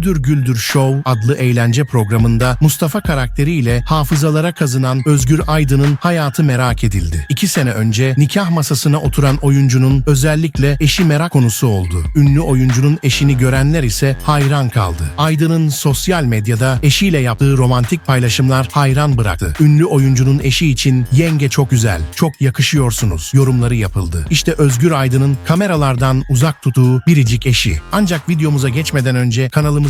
Güldür Güldür Show adlı eğlence programında Mustafa karakteriyle hafızalara kazınan Özgür Aydın'ın hayatı merak edildi. İki sene önce nikah masasına oturan oyuncunun özellikle eşi merak konusu oldu. Ünlü oyuncunun eşini görenler ise hayran kaldı. Aydın'ın sosyal medyada eşiyle yaptığı romantik paylaşımlar hayran bıraktı. Ünlü oyuncunun eşi için yenge çok güzel, çok yakışıyorsunuz yorumları yapıldı. İşte Özgür Aydın'ın kameralardan uzak tuttuğu biricik eşi. Ancak videomuza geçmeden önce kanalımıza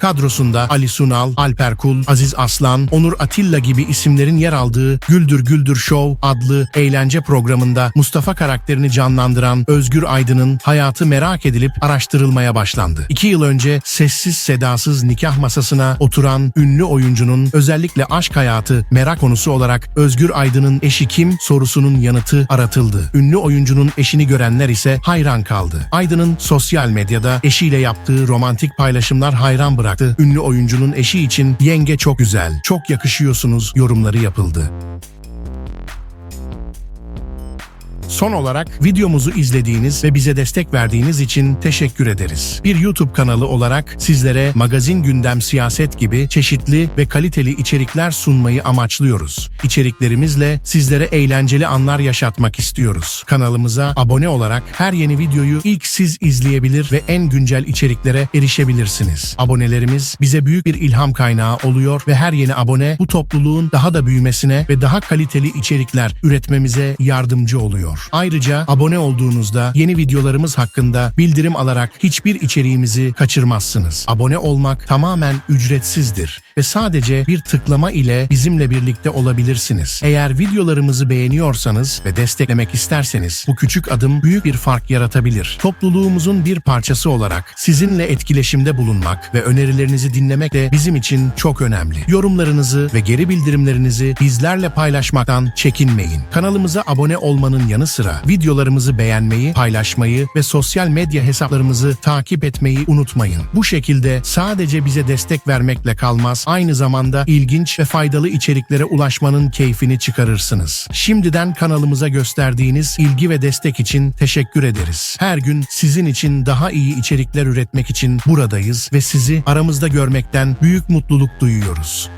Kadrosunda Ali Sunal, Alper Kul, Aziz Aslan, Onur Atilla gibi isimlerin yer aldığı Güldür Güldür Show adlı eğlence programında Mustafa karakterini canlandıran Özgür Aydın'ın hayatı merak edilip araştırılmaya başlandı. İki yıl önce sessiz sedasız nikah masasına oturan ünlü oyuncunun özellikle aşk hayatı merak konusu olarak Özgür Aydın'ın eşi kim sorusunun yanıtı aratıldı. Ünlü oyuncunun eşini görenler ise hayran kaldı. Aydın'ın sosyal medyada eşiyle yaptığı romantik paylaşımlar hayran bıraktı. Ünlü oyuncunun eşi için yenge çok güzel, çok yakışıyorsunuz yorumları yapıldı. Son olarak videomuzu izlediğiniz ve bize destek verdiğiniz için teşekkür ederiz. Bir YouTube kanalı olarak sizlere magazin gündem siyaset gibi çeşitli ve kaliteli içerikler sunmayı amaçlıyoruz. İçeriklerimizle sizlere eğlenceli anlar yaşatmak istiyoruz. Kanalımıza abone olarak her yeni videoyu ilk siz izleyebilir ve en güncel içeriklere erişebilirsiniz. Abonelerimiz bize büyük bir ilham kaynağı oluyor ve her yeni abone bu topluluğun daha da büyümesine ve daha kaliteli içerikler üretmemize yardımcı oluyor. Ayrıca abone olduğunuzda yeni videolarımız hakkında bildirim alarak hiçbir içeriğimizi kaçırmazsınız. Abone olmak tamamen ücretsizdir ve sadece bir tıklama ile bizimle birlikte olabilirsiniz. Eğer videolarımızı beğeniyorsanız ve desteklemek isterseniz bu küçük adım büyük bir fark yaratabilir. Topluluğumuzun bir parçası olarak sizinle etkileşimde bulunmak ve önerilerinizi dinlemek de bizim için çok önemli. Yorumlarınızı ve geri bildirimlerinizi bizlerle paylaşmaktan çekinmeyin. Kanalımıza abone olmanın yanı sıra videolarımızı beğenmeyi, paylaşmayı ve sosyal medya hesaplarımızı takip etmeyi unutmayın. Bu şekilde sadece bize destek vermekle kalmaz, aynı zamanda ilginç ve faydalı içeriklere ulaşmanın keyfini çıkarırsınız. Şimdiden kanalımıza gösterdiğiniz ilgi ve destek için teşekkür ederiz. Her gün sizin için daha iyi içerikler üretmek için buradayız ve sizi aramızda görmekten büyük mutluluk duyuyoruz.